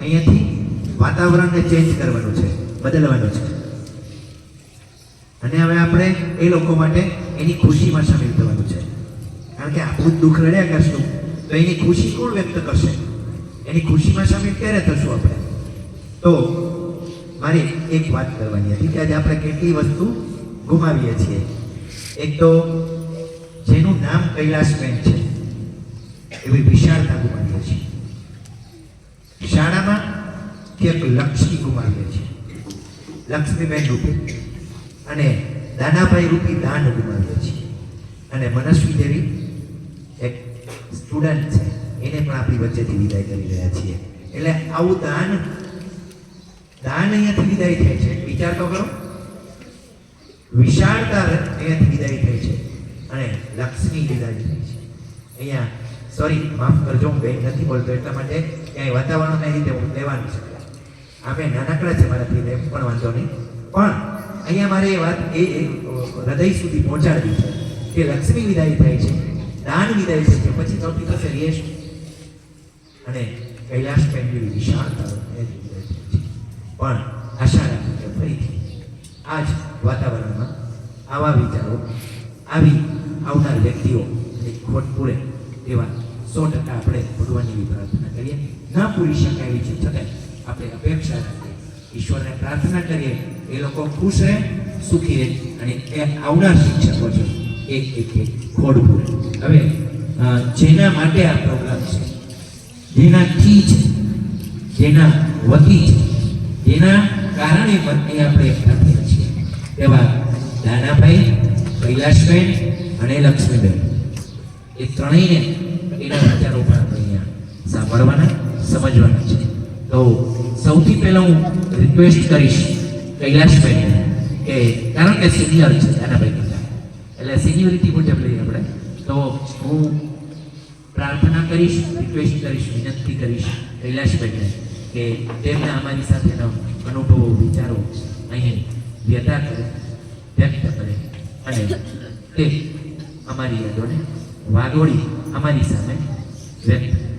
અહીંયાથી વાતાવરણને ચેન્જ કરવાનું છે, બદલવાનું છે. અને હવે આપણે એ લોકો માટે એની ખુશીમાં સામેલ થવાનું છે. કારણ કે આપણું દુઃખ રડ્યા કરશું, તો એની ખુશી કોણ વ્યક્ત કરશે? એની ખુશીમાં સામેલ ક્યારે થશું આપણે? તો મારી એક વાત કરવાની હતી કે આજે આપણે કેટલી વસ્તુ ગુમાવીએ છીએ. એક તો જેનું નામ કૈલાસ બેન છે, એવી વિશાળતા ગુમાવીએ છીએ શાળામાં ક્યાંક લક્ષ્મી ગુમાવીએ છીએ લક્ષ્મીબેન રૂપે અને દાનાભાઈ રૂપી દાન ગુમાવીએ છીએ અને મનસ્વી દેવી એક સ્ટુડન્ટ છે. એને પણ આપણી વચ્ચેથી વિદાય કરી રહ્યા છીએ. એટલે આવું દાન દાન અહીંયાથી વિદાય થાય છે. વિચાર તો કરો. વિશાળતા અહીંયાથી વિદાય થાય છે. અને લક્ષ્મી વિદાય થાય છે. અહીંયા સોરી માફ કરજો, હું બેન નથી બોલતો એટલા માટે ક્યાંય વાતાવરણ વાતાવરણના રીતે હું લેવાનું છે. આમે નાનકડા છે મારા એટલે પણ વાંધો નહીં. પણ અહીંયા મારે એ વાત એ હૃદય સુધી પહોંચાડવી છે કે લક્ષ્મી વિદાય થાય છે, દાન વિદાય થાય છે પછી સૌથી થશે યશ? અને કૈલાસ પેન્ડ્યુ છે. પણ આશા રાખું કે ફરીથી આ જ વાતાવરણમાં આવા વિચારો આવી આવનાર વ્યક્તિઓ ખોટ પૂરે એવા સો ટકા આપણે ભગવાનની પ્રાર્થના કરીએ. ના પૂરી શકાય છે. છતાં આપણે અપેક્ષા રાખીએ ઈશ્વરને પ્રાર્થના કરીએ. એ લોકો ખુશ રહે, સુખી રહે અને એ આવનાર શિક્ષકો છે એક એક એક ખોડ હવે જેના માટે આ પ્રોગ્રામ છે? જેનાથી છે? જેના વતી છે? જેના કારણે પણ આપણે એકઠા છીએ? એવા દાનાભાઈ કૈલાસબેન અને લક્ષ્મીબેન. એ ત્રણેયને એના વિચારો પણ આપણે અહીંયા સાંભળવાના, સમજવાના છે. તો સૌથી પહેલા હું રિક્વેસ્ટ કરીશ કૈલાસબેનને કે, કારણ કે સિનિયર છે દાનાભાઈ કરતા એટલે સિનિયરિટી મુજબ લઈએ આપણે. તો હું પ્રાર્થના કરીશ રિક્વેસ્ટ કરીશ, વિનંતી કરીશ કૈલાસબેનને કે તેમના અમારી સાથેનો અનુભવો, વિચારો અહીં વ્યતા કરે, વ્યક્ત કરે અને તે અમારી યાદોને વાગોળી, અમારી સામે વ્યક્ત